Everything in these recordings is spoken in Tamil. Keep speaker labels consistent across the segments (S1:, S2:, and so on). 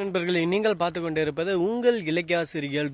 S1: நண்பர்களை நீங்கள் பார்த்து கொண்டு இருப்பது உங்கள் இலக்கிய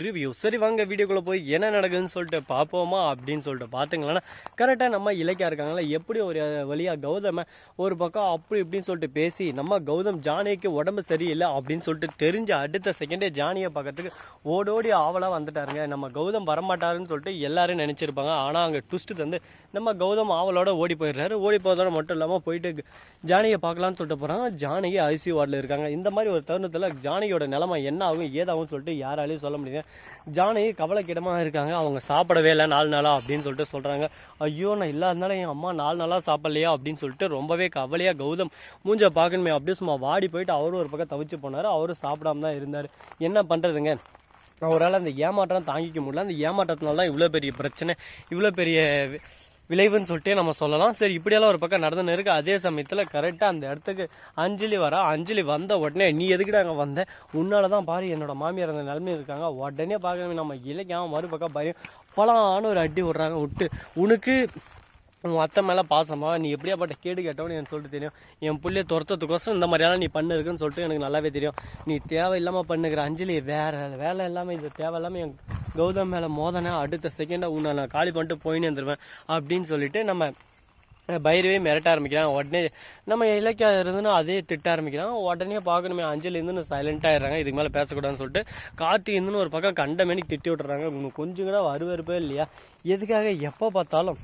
S1: ரிவ்யூ சரி வாங்க வீடியோக்குள்ளே போய் என்ன நடக்குதுன்னு சொல்லிட்டு பார்ப்போமா அப்படின்னு சொல்லிட்டு பார்த்துங்களேன்னா கரெக்டாக நம்ம இலக்கியா இருக்காங்களா எப்படி ஒரு வழியாக கௌதம ஒரு பக்கம் அப்படி இப்படின்னு சொல்லிட்டு பேசி நம்ம கௌதம் ஜானிக்கு உடம்பு சரியில்லை அப்படின்னு சொல்லிட்டு தெரிஞ்ச அடுத்த செகண்டே ஜானியை பார்க்கறதுக்கு ஓடோடி ஆவலாக வந்துட்டாருங்க. நம்ம கௌதம் வரமாட்டாருன்னு சொல்லிட்டு எல்லாரும் நினச்சிருப்பாங்க. ஆனால் அங்கே ட்விஸ்ட்டு தந்து நம்ம கௌதம் ஆவலோட ஓடி போயிடுறாரு. ஓடி போகிறதோட மட்டும் இல்லாமல் போயிட்டு ஜானியை பார்க்கலான்னு சொல்லிட்டு போகிறாங்க ஜானகி ஐசியூ வார்டில் இருக்காங்க. இந்த மாதிரி ஒரு தருணத்தில் ஜானகியோட நிலைமை என்ன ஆகும் ஏதாகும் சொல்லிட்டு யாராலையும் சொல்ல முடியாது ஜானகி கவலைக்கிடமாக இருக்காங்க அவங்க சாப்பிடவே இல்லை நாலு நாளாக அப்படின்னு சொல்லிட்டு சொல்கிறாங்க ஐயோ நான் இல்லாதனால என் அம்மா நாலு நாளாக சாப்பிடலையா அப்படின்னு சொல்லிட்டு ரொம்பவே கவலையாக கௌதம் மூஞ்ச பார்க்கணுமே அப்படியே சும்மா வாடி போயிட்டு அவரும் ஒரு பக்கம் தவிச்சு போனார் அவரும் சாப்பிடாம தான் இருந்தார். என்ன பண்ணுறதுங்க அவரால் அந்த ஏமாற்றம் தாங்கிக்க முடியல. அந்த ஏமாற்றத்தினால தான் இவ்வளோ பெரிய பிரச்சனை இவ்வளோ பெரிய விளைவுன்னு சொல்லிட்டே நம்ம சொல்லலாம். சரி இப்படியெல்லாம் ஒரு பக்கம் நடந்துன்னு இருக்கு. அதே சமயத்தில் கரெக்டாக அந்த இடத்துக்கு அஞ்சலி வரா. அஞ்சலி வந்த உடனே நீ எதுக்கிட்ட அங்கே வந்த? உன்னால தான் பாரு என்னோட மாமியார் அந்த நிலைமையில் இருக்காங்க. உடனே பார்க்கணும் நம்ம இலக்கியம் மறுபக்கம் பயம் பலான்னு ஒரு அடி விட்றாங்க. விட்டு உனக்கு உன் அத்தை மேலே பாசமா? நீ எப்படியாப்பட்ட கேடு கேட்டவனு எனக்கு சொல்லிட்டு தெரியும். என் பிள்ளைய துரத்துறதுக்கோசம் இந்த மாதிரியெல்லாம் நீ பண்ணிருக்குன்னு சொல்லிட்டு எனக்கு நல்லாவே தெரியும். நீ தேவையில்லாமல் பண்ணுகிற அஞ்சலி வேற வேலை இல்லாமல் இது தேவையில்லாமல் என் கௌதம் மேலே மோதனை அடுத்த செகண்டாக உன்னை நான் காலி பண்ணிட்டு போயின்னு வந்துடுவேன் அப்படின்னு சொல்லிட்டு நம்ம பைரவே மிரட்ட ஆரம்பிக்கிறான். உடனே நம்ம இலக்கியா இருந்துன்னு அதே திட்ட ஆரம்பிக்கிறான். உடனே பார்க்கணுமே அஞ்சலி இருந்து சைலண்ட் ஆயிடுறாங்க இதுக்கு மேலே பேசக்கூடாதுன்னு சொல்லிட்டு கார்த்தி இருந்துன்னு ஒரு பக்கம் கண்ட திட்டி விட்டுறாங்க. கொஞ்சம் கூட வருவருப்பே இல்லையா? எதுக்காக எப்போ பார்த்தாலும்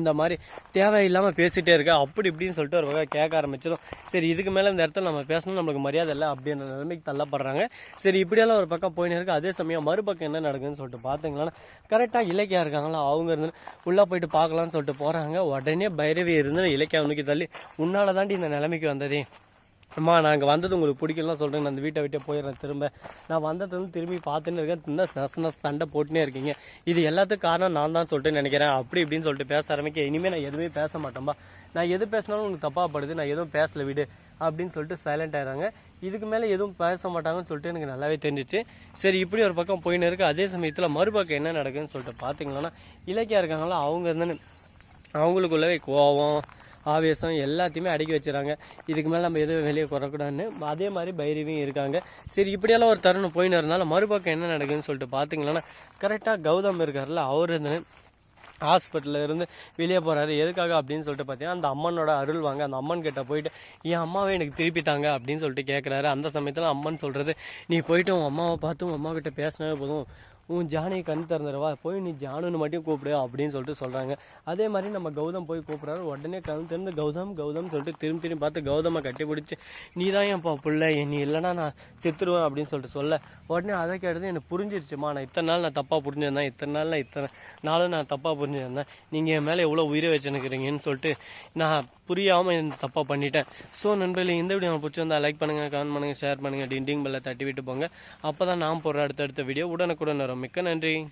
S1: இந்த மாதிரி தேவையில்லாமல் பேசிகிட்டே இருக்க. அப்படி இப்படின்னு சொல்லிட்டு ஒரு வகை கேட்க ஆரம்பிச்சிடும் சரி இதுக்கு மேலே இந்த இடத்துல நம்ம பேசணும் நம்மளுக்கு மரியாதை இல்லை அப்படின்ற நிலைமைக்கு தள்ளப்படுறாங்க. சரி இப்படியெல்லாம் ஒரு பக்கம் போயின்னு இருக்கு. அதே சமயம் மறுபக்கம் என்ன நடக்குதுன்னு சொல்லிட்டு பார்த்தீங்களா கரெக்டாக இலக்கியா இருக்காங்களா? அவங்க இருந்து உள்ளே போயிட்டு பார்க்கலாம்னு சொல்லிட்டு போகிறாங்க உடனே பைரவி இருந்து இலக்கியா உனக்கு தள்ளி உன்னால தாண்டி இந்த நிலைமைக்கு வந்ததே. அம்மா நாங்கள் வந்தது உங்களுக்கு பிடிக்கலாம் சொல்கிறேன் நான் அந்த வீட்டை விட்டே போயிடுறேன் திரும்ப. நான் வந்தது வந்து திரும்பி பார்த்துன்னு இருக்கேன். இந்த சசன சண்டை போட்டுனே இருக்கீங்க. இது எல்லாத்துக்கும் காரணம் நான் தான் சொல்லிட்டு நினைக்கிறேன். அப்படி இப்படின்னு சொல்லிட்டு பேச ஆரம்பிக்க. இனிமேல் நான் எதுவுமே பேச மாட்டேன்பா. நான் எது பேசினாலும் உனக்கு தப்பாக படுது நான் எதுவும் பேசல விடு. அப்படின்னு சொல்லிட்டு சைலண்ட் ஆயிடுறாங்க இதுக்கு மேலே எதுவும் பேச மாட்டாங்கன்னு சொல்லிட்டு எனக்கு நல்லாவே தெரிஞ்சிச்சு. சரி இப்படி ஒரு பக்கம் போயின்னு இருக்கு. அதே சமயத்தில் மறுபக்கம் என்ன நடக்குதுன்னு சொல்லிட்டு பார்த்தீங்கன்னா இலக்கியா இருக்காங்களா? அவங்க இருந்தேன்னு. அவங்களுக்குள்ளவே கோவம் ஆவேசம் எல்லாத்தையுமே அடக்கி வச்சுறாங்க. இதுக்கு மேலே நம்ம எதுவும் வெளியே குறக்கூடாதுன்னு அதே மாதிரி பைரவியும் இருக்காங்க. சரி இப்படியெல்லாம் ஒரு தருணம் போயின்னு இருந்தாலும் மறுபக்கம் என்ன நடக்குதுன்னு சொல்லிட்டு பார்த்தீங்களன்னா கரெக்டாக கௌதம் இருக்கார்ல அவர் இருந்து ஹாஸ்பிட்டலில் இருந்து வெளியே போகிறாரு எதுக்காக அப்படின்னு சொல்லிட்டு பார்த்தீங்கன்னா அந்த அம்மனோட அருள் வாங்க அந்த அம்மன் கிட்ட போயிட்டு என் அம்மாவை எனக்கு திருப்பிட்டாங்க அப்படின்னு சொல்லிட்டு கேட்குறாரு அந்த சமயத்தில் அம்மன் சொல்கிறது நீ போயிட்டு உன் அம்மாவை பார்த்து உன் அம்மா கிட்ட பேசினாவே போதும். உன் ஜானியை கண் திறந்துடுவா? போய் நீ ஜானுன்னு மட்டும் கூப்பிடு அப்படின்னு சொல்லிட்டு சொல்கிறாங்க அதே மாதிரி நம்ம கௌதம் போய் கூப்பிட்றாரு. உடனே கண் திறந்து கௌதம் கௌதம் சொல்லிட்டு திரும்பி திரும்பி பார்த்து கௌதமை கட்டி பிடிச்சி நீ தான் என் பிள்ளை? நீ இல்லைன்னா நான் செத்துருவேன் அப்படின்னு சொல்லிட்டு சொல்ல. உடனே அதை கேட்டது எனக்கு புரிஞ்சிருச்சுமா நான் இத்தனை நாள் நான் தப்பாக புரிஞ்சிருந்தேன் இத்தனை நாள் நான் இத்தனை நாளும் நான் தப்பாக புரிஞ்சிருந்தேன். நீங்கள் என் மேலே எவ்வளோ உயிரை வச்சுருக்கிறீங்கன்னு சொல்லிட்டு நான் புரியாமல் இந்த தப்பாக பண்ணிட்டேன். ஸோ நண்பர்களே இந்த வீடியோ உங்களுக்கு பிடிச்சிருந்தா லைக் பண்ணுங்கள் கமெண்ட் பண்ணுங்கள் ஷேர் பண்ணுங்கள் டிண்டிங் பெல்லை தட்டி விட்டு போங்க. அப்போ தான் நான் போடுற அடுத்தடுத்த வீடியோ உடனுக்குடன் வரும். மிக்க நன்றி.